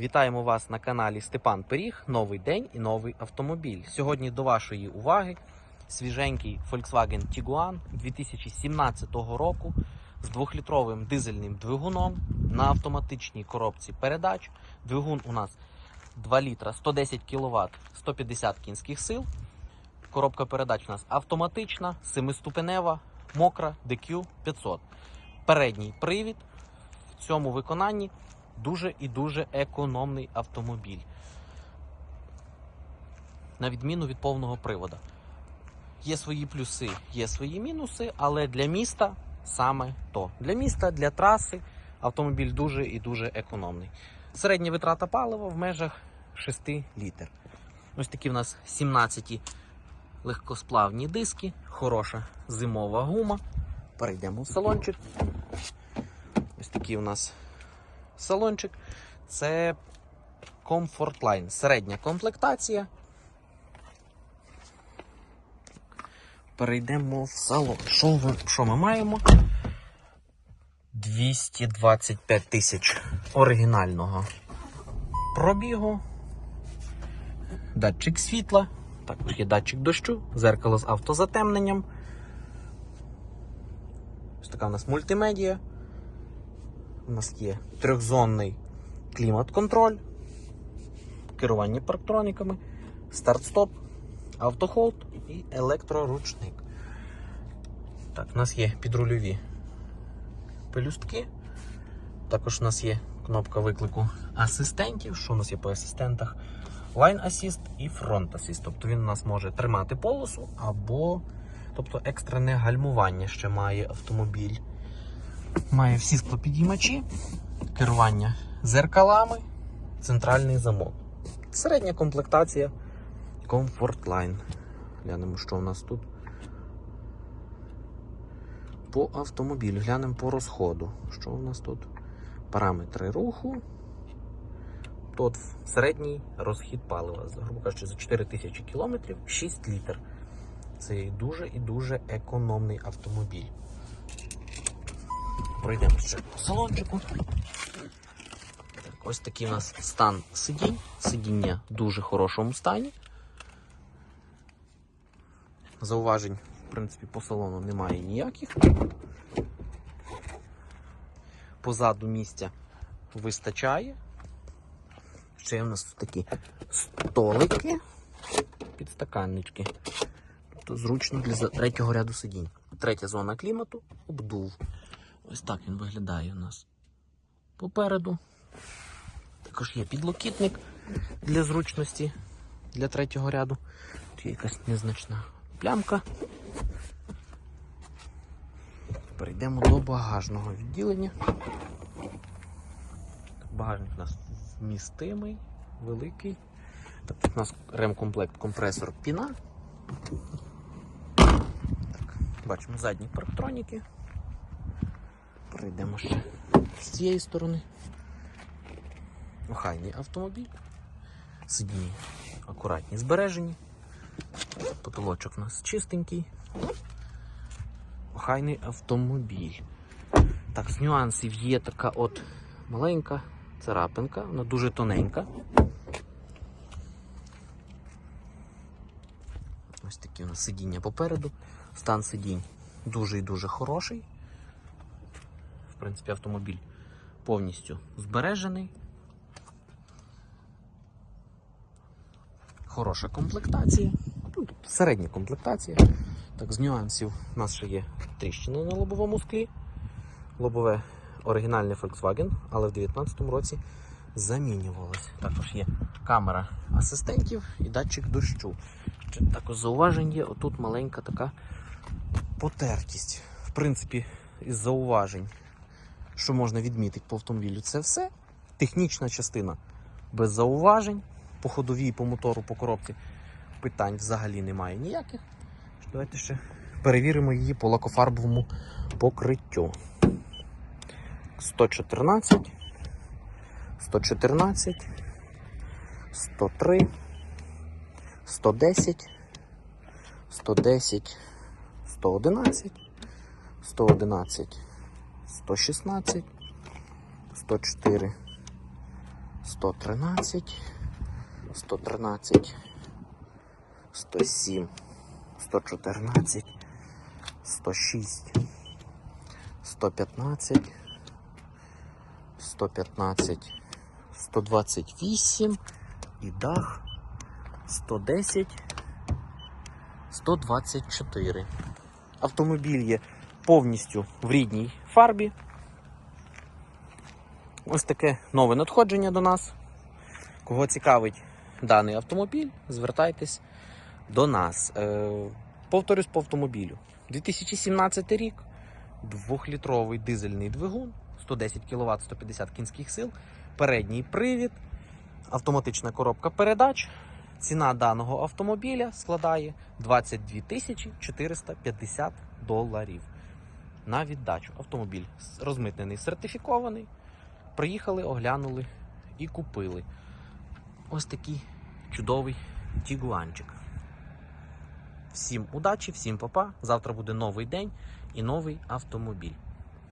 Вітаємо вас на каналі Степан Пиріг. Новий день і новий автомобіль. Сьогодні до вашої уваги свіженький Volkswagen Tiguan 2017 року з 2-літровим дизельним двигуном на автоматичній коробці передач. Двигун у нас 2 літра 110 кВт 150 кінських сил. Коробка передач у нас автоматична, 7-ступенева, мокра DQ 500. Передній привід в цьому виконанні дуже і дуже економний автомобіль. На відміну від повного привода. Є свої плюси, є свої мінуси, але для міста саме то. Для міста, для траси автомобіль дуже і дуже економний. Середня витрата палива в межах 6 літр. Ось такі в нас 17 легкосплавні диски, хороша зимова гума. Перейдемо в салончик. Ось такий у нас салончик. Це Comfort Line. Середня комплектація. Перейдемо в салон. Що, що ми маємо? 225 тисяч оригінального пробігу. Датчик світла. Також є датчик дощу, зеркало з автозатемненням. Ось така у нас мультимедія. У нас є трьохзонний клімат-контроль, керування парктрониками, старт-стоп, автохолд і електроручник. Так, у нас є підрульові пелюстки. Також у нас є кнопка виклику асистентів. Що у нас є по асистентах? Line Assist і Front Assist. Тобто він у нас може тримати полосу або тобто екстрене гальмування ще має автомобіль. Має всі склопідіймачі, керування зеркалами, центральний замок. Середня комплектація Comfort Line. Глянемо, що у нас тут. По автомобілю. Глянемо по розходу. Що у нас тут? Параметри руху. Тут середній розхід палива, грубо кажучи, за 4000 кілометрів 6 літр. Це дуже і дуже економний автомобіль. Пройдемо ще по салончику. Ось такий у нас стан сидінь. Сидіння в дуже хорошому стані. Зауважень, в принципі, по салону немає ніяких. Позаду місця вистачає. Ще у нас тут такі столики, підстаканнички. Тобто зручно для третього ряду сидінь. Третя зона клімату обдув. Ось так він виглядає у нас попереду. Також є підлокітник для зручності для третього ряду. Тут є якась незначна плямка. Перейдемо до багажного відділення. Багажник у нас вмістимий, великий. Так, тут у нас ремкомплект компресор піна. Бачимо задні парктроніки. Перейдемо ще з цієї сторони. Охайний автомобіль. Сидіння акуратні, збережені. Потолочок у нас чистенький. Охайний автомобіль. Так, з нюансів є така от маленька царапинка, вона дуже тоненька. Ось такі у нас сидіння попереду. Стан сидінь дуже і дуже хороший. В принципі, автомобіль повністю збережений. Хороша комплектація. Ну, середня комплектація. Так, з нюансів у нас ще є тріщина на лобовому склі. Лобове оригінальне Volkswagen, але в 2019 році замінювалось. Також є камера асистентів і датчик дощу. Також зауважень є, отут маленька така потертість. В принципі, із зауважень, що можна відмітити по автомобілю, це все. Технічна частина без зауважень. По ходовій, по мотору, по коробці питань взагалі немає ніяких. Давайте ще перевіримо її по лакофарбовому покриттю. 114, 114, 103, 110, 110, 111, 111, 116, 104, 113, 113, 107, 114, 106, 115, 115, 128 і дах 110, 124. Автомобіль є повністю в рідній фарбі. Ось таке нове надходження до нас. Кого цікавить даний автомобіль, звертайтесь до нас. Е, повторюсь по автомобілю. 2017 рік, 2-літровий дизельний двигун, 110 кВт, 150 кінських сил, передній привід, автоматична коробка передач. Ціна даного автомобіля складає 22 450 доларів. На віддачу автомобіль розмитнений, сертифікований. Приїхали, оглянули і купили. Ось такий чудовий тігуанчик. Всім удачі, всім папа. Завтра буде новий день і новий автомобіль.